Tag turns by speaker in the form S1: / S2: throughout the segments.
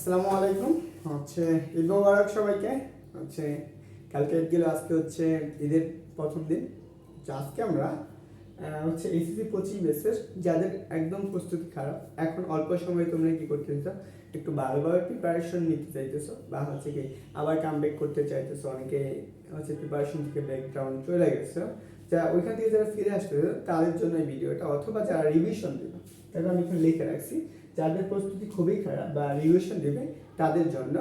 S1: আসসালামু আলাইকুম। হচ্ছে ঈদ মোবারক সবাইকে। হচ্ছে কালকে ঈদ গেল, আজকে হচ্ছে ঈদের প্রথম দিন। আজকে আমরা হচ্ছে এসিসি কোচিং বেসের, যাদের একদম প্রস্তুতি খারাপ, এখন অল্প সময়ে তোমরা কি করতে চাইছো একটু ভালোভাবে প্রিপারেশন নিতে চাইতেছো? বা হচ্ছে কি আবার কাম করতে চাইতেছো? অনেকে হচ্ছে প্রিপারেশন থেকে ব্যাকগ্রাউন্ড চলে গেছে। যা ওইখান থেকে যারা ফিরে আসতে তাদের জন্য এই ভিডিওটা অথবা যারা রিভিশন দেবে তাহলে আমি এখানে লিখে রাখছি। যাদের প্রস্তুতি খুবই খারাপ বা রিভিশন দেবে, তাদের জন্য।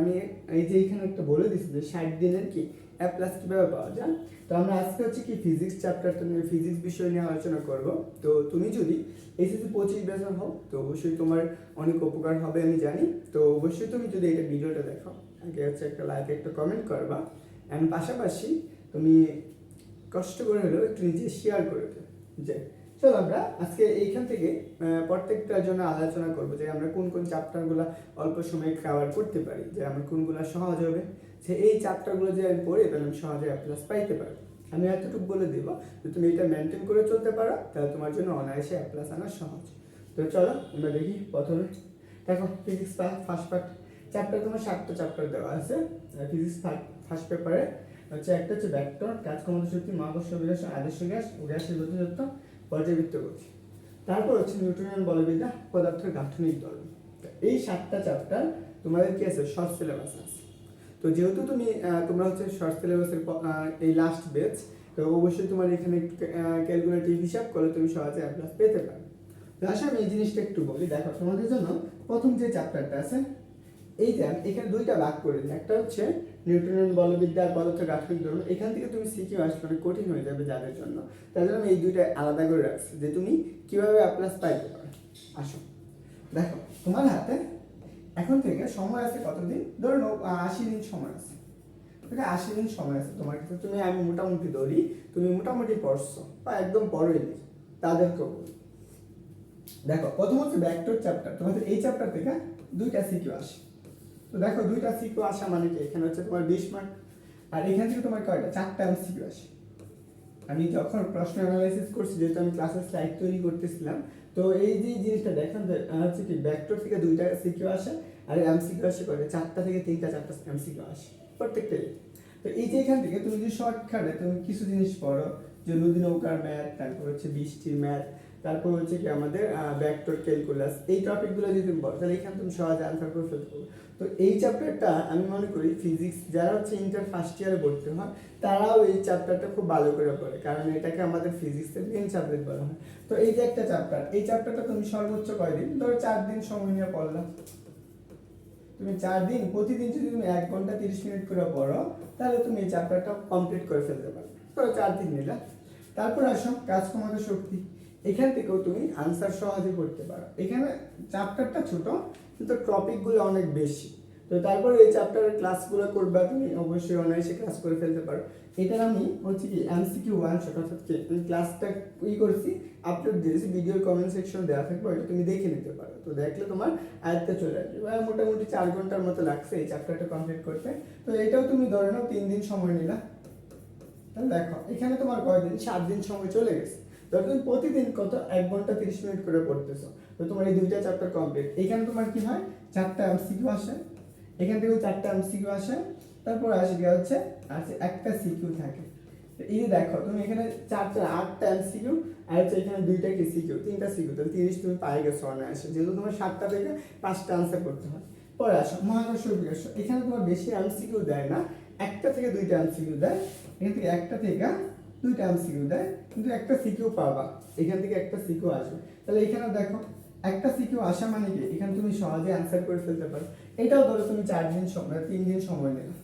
S1: আমি এই যে এখানে একটা বলে দিচ্ছি যে ষাট দিনের কি অ্যাপ প্লাস কীভাবে পাওয়া যায়। তো আমরা আজকে হচ্ছে কি ফিজিক্স চ্যাপ্টারটা নিয়ে ফিজিক্স বিষয় নিয়ে আলোচনা করব। তো তুমি যদি এসএসসি পঁচিশ বেতন হও, তো অবশ্যই তোমার অনেক উপকার হবে আমি জানি। তো অবশ্যই তুমি যদি এটা ভিডিওটা দেখো, আগে হচ্ছে একটা লাইক একটা কমেন্ট করবা। অ্যান্ড পাশাপাশি তুমি কষ্ট করে হলেও একটু নিজে শেয়ার করে দেবে। যে, চলো আমরা আজকে এইখান থেকে প্রত্যেকটার জন্য আলোচনা করব যে আমরা কোন কোন চ্যাপ্টারগুলো অল্প সময়ে কভার করতে পারি, যে আমার কোনগুলো সহজ হবে। যে এই চ্যাপ্টারগুলো যে আমি পড়ি তাহলে আমি সহজে প্লাস পাইতে পারব। আমি এতটুকু বলে দিব যে তুমি এটা মেনটেন করে চলতে পারো, তাহলে তোমার জন্য অনায়াসে প্লাস আনা সহজ। তো চলো, আমরা দেখি প্রথমে। দেখো ফিজিক্স ফার্স্ট পার্ট চ্যাপ্টার তোমার সাতটা চ্যাপ্টার দেওয়া আছে। ফিজিক্স ফার্স্ট পেপারে হচ্ছে একটা হচ্ছে ভেক্টর কাজ ক্ষমতা শক্তি মহাকর্ষ বিকাশ আদর্শ গ্যাস, ও গ্যাসের গতিযুক্ত পর্যাবৃত্ত গতি তারপর হচ্ছে নিউট্রিয়ন বলবিদ্যা, পদার্থের গাঠনিক ধর্ম এই সাতটা চ্যাপ্টার তোমাদের কি আছে? শর্ট সিলেবাস আছে। তো যেহেতু তুমি তোমরা হচ্ছে শর্ট সিলেবাসের এই লাস্ট বেচ তো অবশ্যই তোমার এখানে ক্যালকুলেটিভ হিসাব করলে তুমি সহজে অ্যাপ্লাস পেতে পারো তো আসলে আমি এই জিনিসটা একটু বলি, দেখো, তোমাদের জন্য প্রথম যে চ্যাপ্টারটা আছে, এই আমি এখানে দুইটা ভাগ করে দিই। একটা হচ্ছে নিউটনের বলবিদ্যা আর পদার্থ গাঠনিক ধর্ম এখান থেকে তুমি সিকিউ আসলে অনেক কঠিন হয়ে যাবে যাদের জন্য। তার জন্য আমি এই দুইটা আলাদা করে রাখছি যে তুমি কীভাবে পাইতে পারো আসো। দেখো তোমার হাতে এখন থেকে সময় আছে কতদিন? ধরো আহ, আশি দিন সময় আছে। ঠিক আছে? আশি দিন সময় আছে তোমার কাছে। তুমি আমি মোটামুটি ধরি তুমি মোটামুটি পড়ছো বা একদম পড়োই নি তাদেরকেও বলি দেখো প্রথম হচ্ছে ব্যাকটোর চ্যাপ্টার তোমাদের এই চ্যাপ্টার থেকে দুইটা সিকিউ আসে। তো দেখো দুইটা সিকিউ আসা মানে কি? এখানে হচ্ছে তোমার বিশ মার্ক আর এখান থেকে তোমার কয়টা? চারটা সিকিউ আসে আমি যখন প্রশ্ন অ্যানালাইসিস করছি, যেহেতু আমি ক্লাসের স্লাইড তৈরি করতেছিলাম, তো এই যে জিনিসটা দেখেন হচ্ছে কি ব্যাকটোর থেকে দুইটা সিকিউ আসে, আর এম এমসিকিউ আসে করে চারটা থেকে তিনটা, চারটা এমসিকিউ আসে প্রত্যেকটাই। তো এই যে এখান থেকে তুমি যদি শর্টকাটে তুমি কিছু জিনিস পড়ো যে নদী নৌকার ম্যাথ তারপর হচ্ছে বৃষ্টির ম্যাথ তারপর হচ্ছে কি আমাদের ব্যাকটোর ক্যালকুলাস এই টপিকগুলো যদি তুমি পড়ো তাহলে এখানে তুমি সহজে আনসার করে ফেলতে পারবে। তো এই চ্যাপ্টারটা আমি মনে করি ফিজিক্স যারা হচ্ছে ইন্টার ফার্স্ট ইয়ারে ভর্তি হয় তারাও এই চ্যাপ্টারটা খুব ভালো করে পড়ে, কারণ এটাকে আমাদের ফিজিক্সের মেন সাবজেক্ট বলা হয়। তো এই যে একটা চ্যাপ্টার এই চ্যাপ্টারটা তুমি সর্বোচ্চ কয়দিন? ধরো চার দিন সময় নিয়ে পড়লাম তুমি চার দিন, প্রতিদিন যদি তুমি এক ঘণ্টা তিরিশ মিনিট করে পড়ো, তাহলে তুমি এই চ্যাপ্টারটা কমপ্লিট করে ফেলতে পারবে ধরো চার দিন নিলা তারপর আসো, কাজ ক্ষমতা শক্তি। এখান থেকেও তুমি আনসার সহজে করতে পারো। এখানে চ্যাপ্টারটা ছোট, কিন্তু টপিকগুলো অনেক বেশি। তো তারপর এই চ্যাপ্টারের ক্লাসগুলো করবা তুমি, অবশ্যই অনায়াসে ক্লাস করে ফেলতে পারো। এটা আমি হচ্ছে কি এমসিকিউ ওয়ান শট ক্লাসটা ই করছি আপলোড দিয়েছি ভিডিওর কমেন্ট সেকশন দেওয়া থাকবে, ওইটা তুমি দেখে নিতে পারো। তো দেখলে তোমার আয়ত্তে চলে আসবে। বা মোটামুটি চার ঘণ্টার মতো লাগছে এই চ্যাপ্টারটা কমপ্লিট করতে। তো এটাও তুমি ধরে নাও, তিন দিন সময় নিলা। তাহলে দেখো, এখানে তোমার কয়দিন? সাত দিন সময় চলে গেছে। ধরো তুমি প্রতিদিন কত এক ঘণ্টা তিরিশ মিনিট করে পড়তেছো। তো তোমার এই দুইটা চ্যাপ্টার কমপ্লিট এখানে তোমার কি হয়? চারটা এমসিকিউ আসে। এখান থেকেও চারটা এমসিকিউ আসে। তারপর আসে গিয়ে হচ্ছে আছে একটা সিকিউ থাকে। এই যে দেখো, তুমি এখানে চারটা, আটটা এমসিকিউ আর হচ্ছে এখানে দুইটা কি সিকিউ তিনটা সিকিউ তাহলে তিরিশ তুমি পাই গেছো অনায়াসে। যেহেতু তোমার সাতটা থেকে পাঁচটা আনসার করতে হয়। পরে আসো, মহাকর্ষ বিকাশ। এখানে তোমার বেশি এমসিকিউ দেয় না। একটা থেকে দুইটা এমসিকিউ দেয়, এখান থেকে একটা থেকে দুইটা এমসিকিউ দেয়, কিন্তু একটা সিকিউ পাবা, এখান থেকে একটা সিকিউ আসবে। তাহলে এখানে দেখো, একটা সিকিউ আসা মানে কি? এখানে তুমি সহজে অ্যান্সার করে ফেলতে পারো। এটাও ধরো তুমি চার দিন সময় তিন দিন সময় নেবে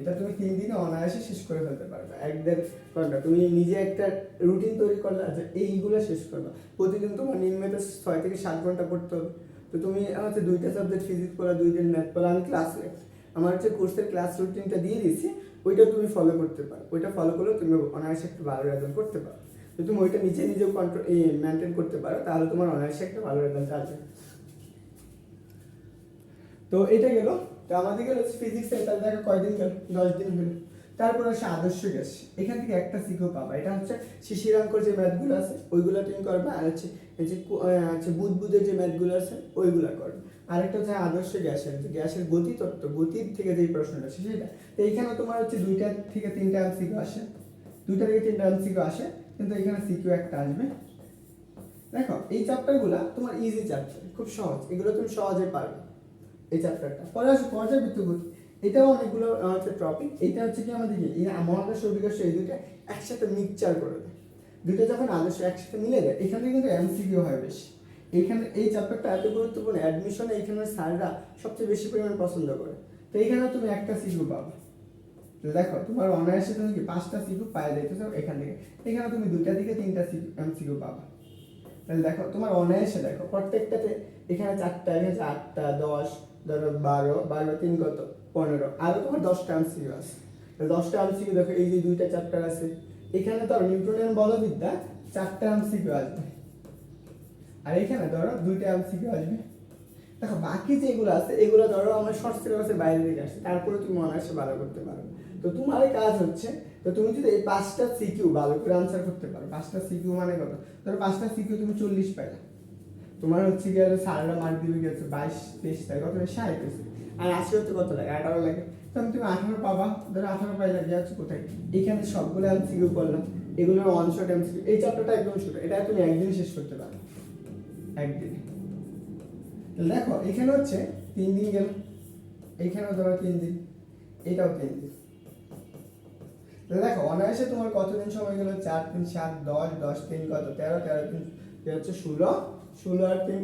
S1: এটা তুমি তিন দিনে অনায়াসে শেষ করে ফেলতে পারবে। এক দেড় ঘণ্টা তুমি নিজে একটা রুটিন তৈরি করলে যে এইগুলো শেষ করবে। প্রতিদিন তোমার নিয়মিত ছয় থেকে সাত ঘণ্টা পড়তে হবে। তো তুমি হচ্ছে দুইটা সাবজেক্ট ফিজিক্স পড়া, দুই দিন ম্যাথ পড়া, আমি ক্লাস আমার হচ্ছে কোর্সের ক্লাস রুটিনটা দিয়ে দিয়েছি ওইটা তুমি ফলো করতে পারো। ওইটা ফলো করলে তুমি অনায়াসে একটা ভালো রেজাল্ট করতে পারো। যদি তুমি ওইটা নিজে নিজেও কন্ট্রোল মেনটেন করতে পারো, তাহলে তোমার অনায়াসে একটা ভালো রেজাল্ট আসবে। তো এটা গেল। তো আমাদের গেল ফিজিক্স তাহলে দেখো কয়দিন গেল? দশ দিন হলো। তারপর আসে আদর্শ গ্যাস। এখান থেকে একটা সিকিউ পাবা। এটা হচ্ছে শিশিরাঙ্কর যে ম্যাথগুলো আছে, ওইগুলো তুমি করবে, আর হচ্ছে, এই যে হচ্ছে বুধবুধের যে ম্যাথগুলো আছে, ওইগুলো করবে। আরেকটা হচ্ছে আদর্শ গ্যাসের, যে গ্যাসের গতি তত্ত্ব, গতির থেকে যে প্রশ্নটা আছে সেটা। তো এইখানে তোমার হচ্ছে দুইটা থেকে তিনটা এমসিকিউ আসে। দুইটা থেকে তিনটা এমসিকিউ আসে, কিন্তু এখানে সিকিউ একটা আসবে। দেখো, এই চ্যাপ্টারগুলো তোমার ইজি চ্যাপ্টার, খুব সহজ। এগুলো তুমি সহজে পারবে এই চ্যাপ্টারটা। পরে আসো পর্যাবৃত্ত গতি। এটাও অনেকগুলো হচ্ছে টপিক এটা হচ্ছে কি আমাদের কি মহাকাশ অভিকাশ এই দুইটা একসাথে মিক্সচার করে দেয়। দুইটা যখন আদর্শ একসাথে মিলে যায়, এখান কিন্তু এমসিকিউ হয় বেশি। এইখানে এই চ্যাপ্টারটা এত গুরুত্বপূর্ণ অ্যাডমিশনে এইখানের স্যাররা সবচেয়ে বেশি পরিমাণ পছন্দ করে। তো এইখানে তুমি একটা সিকিউ পাবে। দেখো, তোমার অনায়াসে তুমি কি পাঁচটা সিকিউ পাই যাইতেছো এখান থেকে? এখানে তুমি দুইটা থেকে তিনটা এমসিকিউ পাবা। তাহলে দেখো, তোমার অনায়াসে দেখো, প্রত্যেকটাতে এখানে চারটা, এখানে আটটা, দশ, ধরো বারো বারো, তিন কত? পনেরো। আরও তোমার দশটা এমসিকিউ আছে। দশটা এমসিকিউ দেখো, এই যে দুইটা চ্যাপ্টার আছে। এখানে তো নিউটনের বলবিদ্যা, চারটা এমসিকিউ আসবে। আর এখানে ধরো দুইটা এমসিকিউ আসবে। দেখো, বাকি যেগুলো আছে, এগুলো ধরো আমার শর্ট সিলেবাসের বাইরে থেকে আসছে। তারপরে তুমি অনায়াসে ভালো করতে পারো। তো তোমার কাজ হচ্ছে, তো তুমি যদি এই পাঁচটা সিকিউ ভালো করে আনসার করতে পারো, পাঁচটা সিকিউ মানে কত? ধরো পাঁচটা সিকিউ তুমি চল্লিশ পাইলা। তোমার হচ্ছে কি গিয়ে সারটা মার্ক দিবে গেছে বাইশ, তেইশ থাকে কত? ষাট হয়েছে। আর আশি হচ্ছে কত লাগে আঠারো লাগে তখন তুমি আঠারো পাবা। ধরো আঠারো পাইলা গিয়ে হচ্ছে কোথায়? এখানে সবগুলো এমসিকিউ করলাম। এগুলোর ওয়ান শট এমসিকিউ এই চ্যাপ্টারটা একদম ছোট। এটা তুমি একদিন শেষ করতে পারো। একদিন। দেখো, এখানে হচ্ছে তিন দিন গেল। এইখানেও ধরো তিন দিন। এটাও তিন দিন। দেখো, অনায়াসে তোমার কতদিন সময় গেল? চার তিন সাত দশ দশ তিন কত? তেরো তেরো তিন হচ্ছে ষোলো। ষোলো আর তিন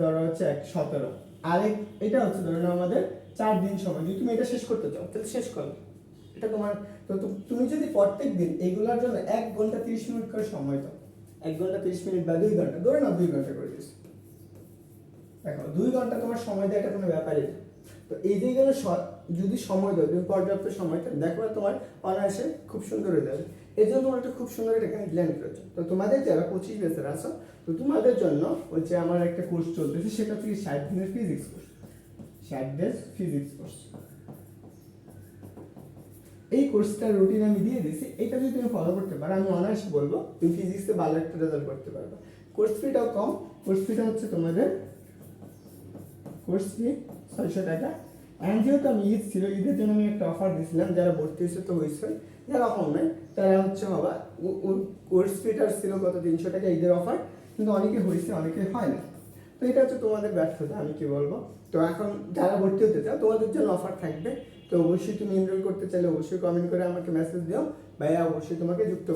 S1: ধরো হচ্ছে এক, সতেরো। আর এক- এটা হচ্ছে ধরো নাও আমাদের চার দিন সময়। যদি তুমি এটা শেষ করতে চাও, তাহলে শেষ করো। এটা তোমার তো তুমি যদি প্রত্যেক দিন এগুলোর জন্য এক ঘণ্টা তিরিশ মিনিট করে সময় দাও। এক ঘণ্টা তিরিশ মিনিট বা দুই ঘণ্টা, ধরে নাও দুই ঘণ্টা করে দিস দেখো, দুই ঘণ্টা তোমার সময় দেয় এটা কোনো ব্যাপারই না। তো এই গেলে যদি সময় দাও, তুমি পর্যাপ্ত সময় দেখো তোমার অনায়াসে খুব সুন্দর হয়ে যাবে। এর জন্য তোমার একটা খুব সুন্দর একটা গাইডলাইন করেছে তো তোমাদের যারা পঁচিশ বেসের আছো, তো তোমাদের জন্য হচ্ছে আমার একটা কোর্স চলতেছে, সেটা হচ্ছে ষাট দিনের ফিজিক্স কোর্স ষাট ডেজ ফিজিক্স কোর্স এই কোর্সটার রুটিন আমি দিয়ে দিয়েছি, এটা যদি তুমি ফলো করতে পারো, আমি অনায়াসে বলব, তুমি ফিজিক্সে ভালো একটা রেজাল্ট করতে পারবে। কোর্স ফিটাও কম কোর্স ফিটা হচ্ছে তোমাদের কোর্স ফি ছয়শো টাকা। অ্যান্ড যেহেতু আমি ঈদ ছিল, ঈদের জন্য আমি একটা অফার দিয়েছিলাম, যারা ভর্তি হয়েছে তো হয়েছে, যারা অফার নেই তারা হচ্ছে বাবা কোর্স ফিটার ছিল কত? তিনশো টাকা ঈদের অফার কিন্তু অনেকে হয়েছে, অনেকে হয় না। তো এটা হচ্ছে তোমাদের ব্যর্থতা, আমি কি বলব? তো এখন যারা ভর্তি হতে চাও, তোমাদের জন্য অফার থাকবে। তো অবশ্যই তুমি এনরোল করতে চাইলে অবশ্যই কমেন্ট করে আমাকে মেসেজ দিও। ভাইয়া, অবশ্যই তোমাকে যুক্ত